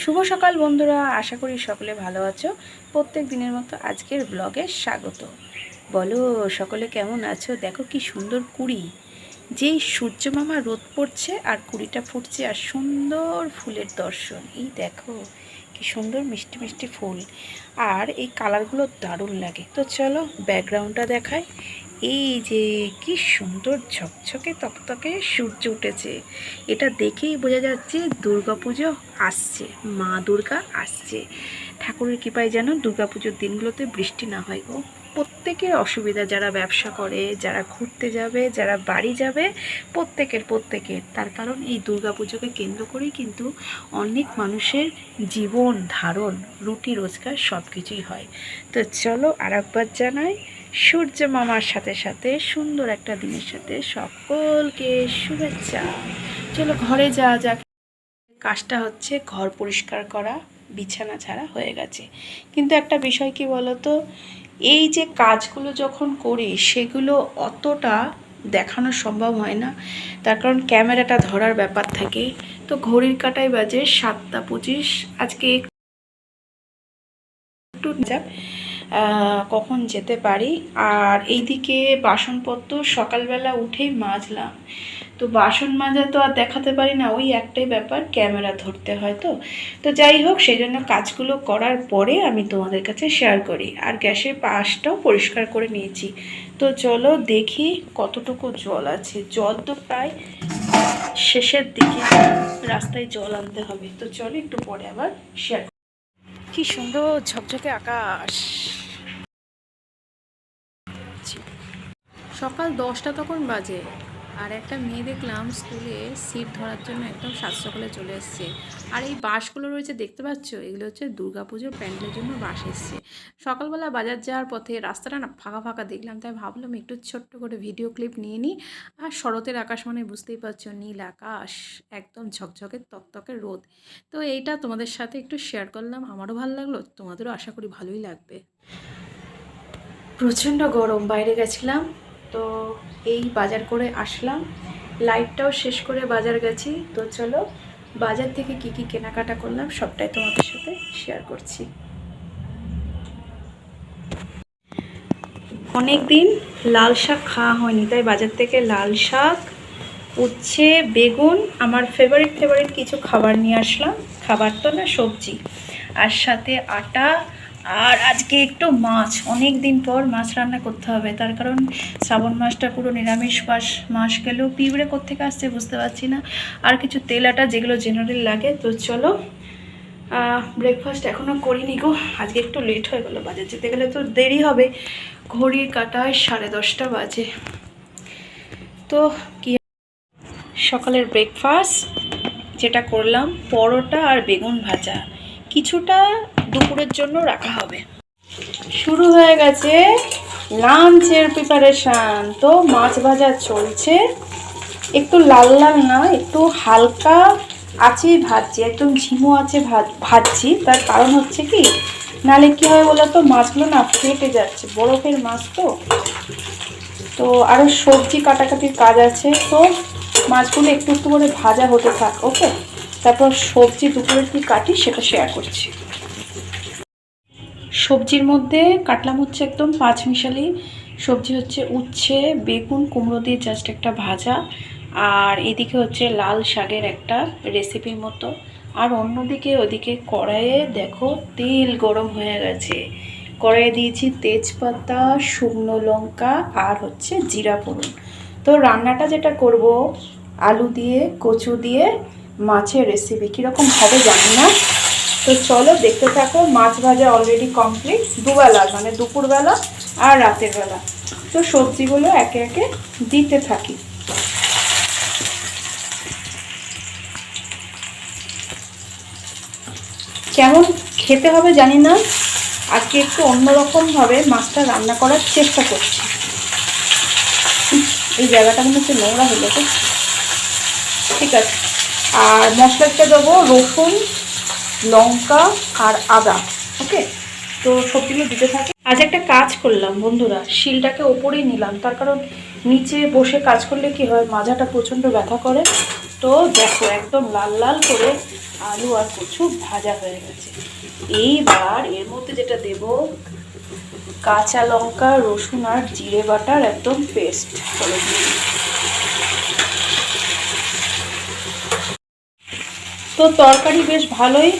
শুভ সকাল বন্ধুরা, আশা করি সকলে ভালো আছো। প্রত্যেক দিনের মতো আজকের ব্লগে স্বাগত। বলো, সকলে কেমন আছো? দেখো কি সুন্দর কুড়ি। যেই সূর্য মামা রোদ পড়ছে আর কুড়িটা ফুটছে, আর সুন্দর ফুলের দর্শন। এই দেখো, কি সুন্দর মিষ্টি মিষ্টি ফুল। আর এই কালারগুলো দারুণ লাগে। তো চলো ব্যাকগ্রাউন্ডটা দেখায় এই যে কি সুন্দর ঝকঝকে তকতকে সূর্য উঠেছে। এটা দেখেই বোঝা যাচ্ছে দুর্গাপুজো আসছে, মা দুর্গা আসছে। ঠাকুরের কৃপায় যেন দুর্গাপুজোর দিনগুলোতে বৃষ্টি না হয় গো। প্রত্যেকের অসুবিধা, যারা ব্যবসা করে, যারা ঘুরতে যাবে, যারা বাড়ি যাবে, প্রত্যেকের প্রত্যেকের। তার কারণ এই দুর্গাপুজোকে কেন্দ্র করেই কিন্তু অনেক মানুষের জীবন ধারণ, রুটি, রোজগার সব কিছুই হয়। তো চলো আর একবার জানাই সূর্য মামার সাথে সাথে সুন্দর একটা দিনের সাথে সকলকে শুভেচ্ছা। চলো ঘরে যাওয়া যাক। কাজটা হচ্ছে ঘর পরিষ্কার করা, বিছানা ছাড়া হয়ে গেছে। কিন্তু একটা বিষয় কি বলতো? এই যে কাজগুলো যখন করি, সেগুলো অতটা দেখানো সম্ভব হয় না। তার কারণ ক্যামেরাটা ধরার ব্যাপার থাকে। তো ঘড়ির কাটায় বাজে সাতটা পঁচিশ। আজকে একটু যাক কখন যেতে পারি। আর এইদিকে বাসনপত্র সকালবেলা উঠেই মাজলাম। তো বাসন মাজা তো আর দেখাতে পারি না, ওই একটাই ব্যাপার, ক্যামেরা ধরতে হয় তো। তো যাই হোক, সেই জন্য কাজগুলো করার পরে আমি তোমাদের কাছে শেয়ার করি। আর গ্যাসের পাশটাও পরিষ্কার করে নিয়েছি। তো চলো দেখি কতটুকু জল আছে। জল তো প্রায় শেষের দিকে, রাস্তায় জল আনতে হবে। তো চলো একটু পরে আবার শেয়ার কি সুন্দর ঝকঝকে আকাশ। সকাল দশটা তখন বাজে। আর একটা মেয়ে দেখলাম স্কুলে সিট ধরার জন্য একদম সাত চলে এসছে। আর এই বাসগুলো রয়েছে, দেখতে পাচ্ছ? এগুলো হচ্ছে দুর্গাপুজোর প্যান্ডেলের জন্য বাস এসছে। সকালবেলা বাজার যাওয়ার পথে রাস্তাটা না ফাঁকা ফাঁকা দেখলাম, তাই ভাবলাম একটু ছোট্ট করে ভিডিও ক্লিপ নিয়ে নিই। আর শরতের আকাশ মানে বুঝতেই পারছ, নীল আকাশ, একদম ঝকঝকে তকতকে রোদ। তো এইটা তোমাদের সাথে একটু শেয়ার করলাম, আমারও ভালো লাগল, তোমাদেরও আশা করি ভালোই লাগবে। প্রচণ্ড গরম, বাইরে গেছিলাম তো এই বাজার করে আসলাম। লাইটটাও শেষ করে বাজার গেছি। তো চলো, বাজার থেকে কি কি কেনাকাটা করলাম সবটাই তোমাদের সাথে শেয়ার করছি। অনেক দিন লাল শাক খাওয়া হয়নি, তাই বাজার থেকে লাল শাক, উচ্ছে, বেগুন, আমার ফেভারিট ফেভারিট কিছু খাবার নিয়ে আসলাম। খাবার তো না সবজি, আর সাথে আটা আর আজকে একটু মাছ, অনেক দিন পর মাছ রান্না করতে হবে। তার কারণ শ্রাবণ মাসটা পুরো নিরামিষ মাস মাস গেলেও পিঁপড়ে কোথেকে আসছে বুঝতে পারছি না। আর কিছু তেল আটা যেগুলো জেনারেল লাগে, তো চলো ব্রেকফাস্ট এখনও করিনি গো। আজকে একটু লেট হয়ে গেলো, বাজার যেতে গেলে তো দেরি হবে। ঘড়ির কাটায় সাড়ে দশটা বাজে। তো কি সকালের ব্রেকফাস্ট যেটা করলাম, পরোটা আর বেগুন ভাজা। কিছুটা দুপুরের জন্য রাখা হবে। শুরু হয়ে গেছে লাঞ্চের প্রিপারেশান তো মাছ ভাজা চলছে। একটু লাল লাল না, একটু হালকা আছে ভাজছি একদম ঝিমো আছে ভাজ- ভাজছি। তার কারণ হচ্ছে কি, নালে কি হয় বলো তো মাছগুলো না ফেটে যাচ্ছে, বরফের মাছ তো। তো আরও সবজি কাটাকাটির কাজ আছে, তো মাছগুলো একটু একটু করে ভাজা হতে থাক, ওকে? তারপর সবজি দুপুরের কি কাটি সেটা শেয়ার করছি। সবজির মধ্যে কাটলাম হচ্ছে একদম পাঁচ মিশালি সবজি হচ্ছে উচ্ছে, বেগুন, কুমড়ো দিয়ে জাস্ট একটা ভাজা, আর এদিকে হচ্ছে লাল শাকের একটা রেসিপির মতো। আর অন্যদিকে ওদিকে কড়াইয়ে দেখো তেল গরম হয়ে গেছে। কড়াইয়ে দিয়েছি তেজপাতা, শুকনো লঙ্কা, আর হচ্ছে জিরা ফোড়ন। তো রান্নাটা যেটা করব, আলু দিয়ে, কচু দিয়ে মাছের রেসিপি কীরকম হবে জানি না। তো চলো দেখতে থাকো, মাছ ভাজা অলরেডি কমপ্লিট দুবেলা মানে দুপুরবেলা আর রাতের বেলা। তো সবজিগুলো একে একে দিতে থাকি। কেমন খেতে হবে জানি না, আজকে একটু অন্যরকমভাবে মাছটা রান্না করার চেষ্টা করছি। এই জায়গাটা হচ্ছে নোংরা হলো তো ঠিক আছে। আর মশলাটা দেবো রসুন, লঙ্কা আর আদা, ওকে? তো সবজিগুলো দিতে থাকি। আজ একটা কাজ করলাম বন্ধুরা, শিলটাকে ওপরেই নিলাম। তার কারণ নিচে বসে কাজ করলে কি হয়, মাজাটা প্রচণ্ড ব্যথা করে। তো দেখো, একদম লাল লাল করে আলু আর কচু ভাজা হয়ে গেছে। এইবার এর মধ্যে যেটা দেব, কাঁচা লঙ্কা, রসুন আর জিরে বাটার একদম পেস্ট করে দিই। তো তরকারি বেশ ভালোই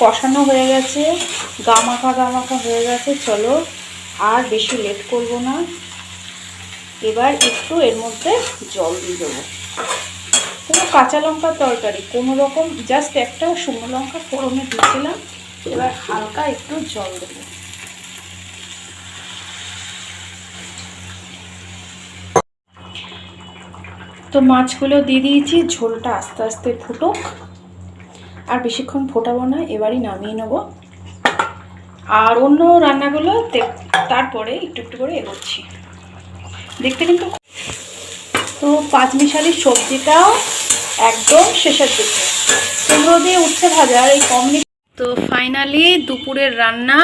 কষানো হয়ে গেছে, গামাখা গামাখা হয়ে গেছে, চলো আর বেশি লেট করব না। এবার একটু এর মধ্যে জল দিয়ে দেবো। পুরো কাঁচা লঙ্কার তরকারি, কোনো রকম জাস্ট একটা শুকনো লঙ্কা ফোড়নে দিয়েছিলাম, এবার হালকা একটু জল দেবো। তো মাছগুলো দিয়ে দিয়েছি, ঝোলটা আস্তে আস্তে ফুটুক। আর বেশিক্ষণ ফোটাবো না, এবারই নামিয়ে নেব। আর অন্য রান্নাগুলো তারপরে একটু একটু করে এগোচ্ছি। দেখতে কিন্তু তো পাঁচমিশালি সবজিটাও একদম শেষের দিকে। কুমড়ো দিয়ে উচ্ছে ভাজা আর এই কমনি তো ফাইনালি দুপুরের রান্না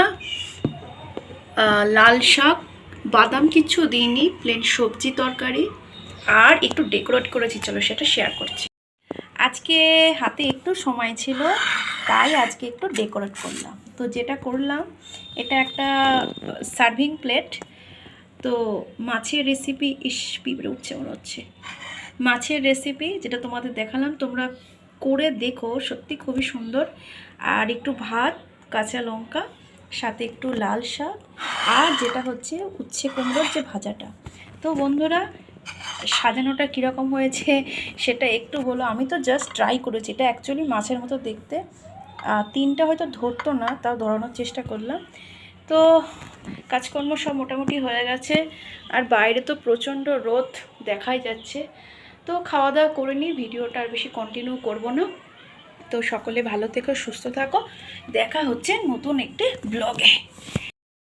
লাল শাক, বাদাম কিছু দিইনি প্লেন সবজি তরকারি, আর একটু ডেকোরেট করেছি, চলো সেটা শেয়ার করছি। আজকে হাতে একটু সময় ছিল, তাই আজকে একটু ডেকোরেট করলাম। তো যেটা করলাম, এটা একটা সার্ভিং প্লেট তো মাছের রেসিপি ইস, পিঁপড়ে উঠছে মনে হচ্ছে। মাছের রেসিপি যেটা তোমাদের দেখালাম, তোমরা করে দেখো, সত্যি খুবই সুন্দর। আর একটু ভাত, কাঁচা লঙ্কা, সাথে একটু লাল শাক, আর যেটা হচ্ছে উচ্ছে কুমড়োর যে ভাজাটা। তো বন্ধুরা সাজানোটা কীরকম হয়েছে সেটা একটু বলো। আমি তো জাস্ট ট্রাই করেছি। এটা অ্যাকচুয়ালি মাছের মতো দেখতে। তিনটা হয়তো ধরতো না, তাও ধরানোর চেষ্টা করলাম। তো কাজকর্ম সব মোটামুটি হয়ে গেছে। আর বাইরে তো প্রচণ্ড রোদ দেখাই যাচ্ছে। তো খাওয়া দাওয়া করে নিই, ভিডিওটা আর বেশি কন্টিনিউ করব না। তো সকলে ভালো থেকো, সুস্থ থাকো। দেখা হচ্ছে নতুন একটি ব্লগে